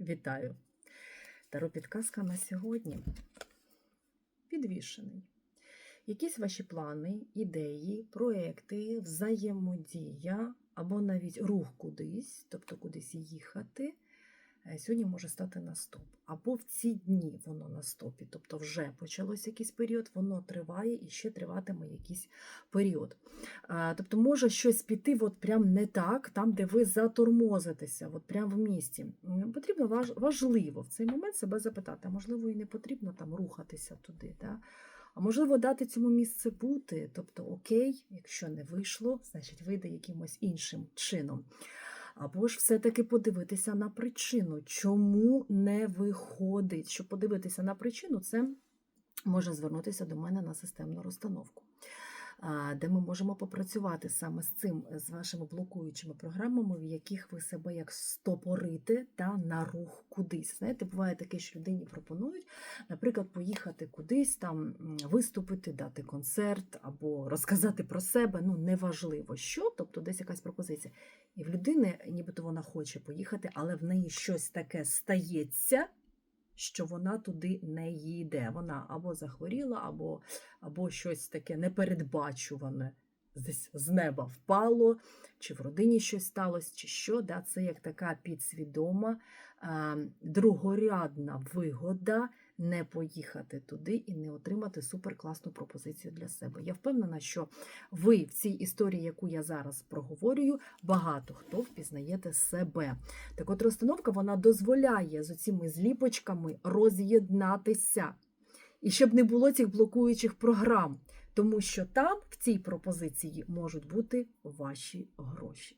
Вітаю! Таро підказка на сьогодні. Підвішений. Якісь ваші плани, ідеї, проекти, взаємодія або навіть рух кудись, тобто кудись їхати, сьогодні може стати на стоп. Або в ці дні воно на стопі, тобто вже почалось якийсь період, воно триває і ще триватиме якийсь період. Тобто може щось піти от прям не так, там, де ви затормозитеся, от прям в місті. Потрібно важливо в цей момент себе запитати, а можливо, і не потрібно там рухатися туди. Да? А можливо, дати цьому місце бути. Тобто, окей, якщо не вийшло, значить вийде якимось іншим чином. Або ж все-таки подивитися на причину, чому не виходить. Щоб подивитися на причину, це може звернутися до мене на системну розстановку, де ми можемо попрацювати саме з цим, з вашими блокуючими програмами, в яких ви себе як стопорите та на рух кудись. Знаєте, буває таке, що людині пропонують, наприклад, поїхати кудись, там виступити, дати концерт або розказати про себе. Ну, неважливо що, тобто десь якась пропозиція. І в людини, нібито вона хоче поїхати, але в неї щось таке стається, що вона туди не їде. Вона або захворіла, або, або щось таке непередбачуване. Десь з неба впало, чи в родині щось сталося, чи що. Да? Це як така підсвідома, другорядна вигода не поїхати туди і не отримати суперкласну пропозицію для себе. Я впевнена, що ви в цій історії, яку я зараз проговорюю, багато хто впізнаєте себе. Так от розстановка вона дозволяє з цими зліпочками роз'єднатися. І щоб не було цих блокуючих програм, тому що там, в цій пропозиції, можуть бути ваші гроші.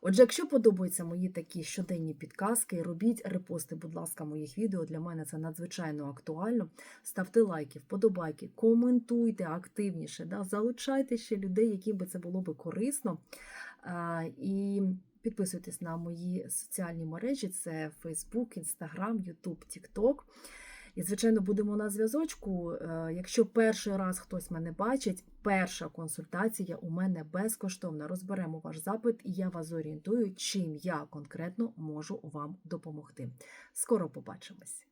Отже, якщо подобаються мої такі щоденні підказки, робіть репости, будь ласка, моїх відео. Для мене це надзвичайно актуально. Ставте лайки, вподобайки, коментуйте активніше, да? залучайте ще людей, яким би це було би корисно. А, і підписуйтесь на мої соціальні мережі: це Facebook, Instagram, YouTube, TikTok. І, звичайно, будемо на зв'язочку. Е, Якщо перший раз хтось мене бачить, перша консультація у мене безкоштовна. Розберемо ваш запит, і я вас орієнтую, чим я конкретно можу вам допомогти. Скоро побачимось!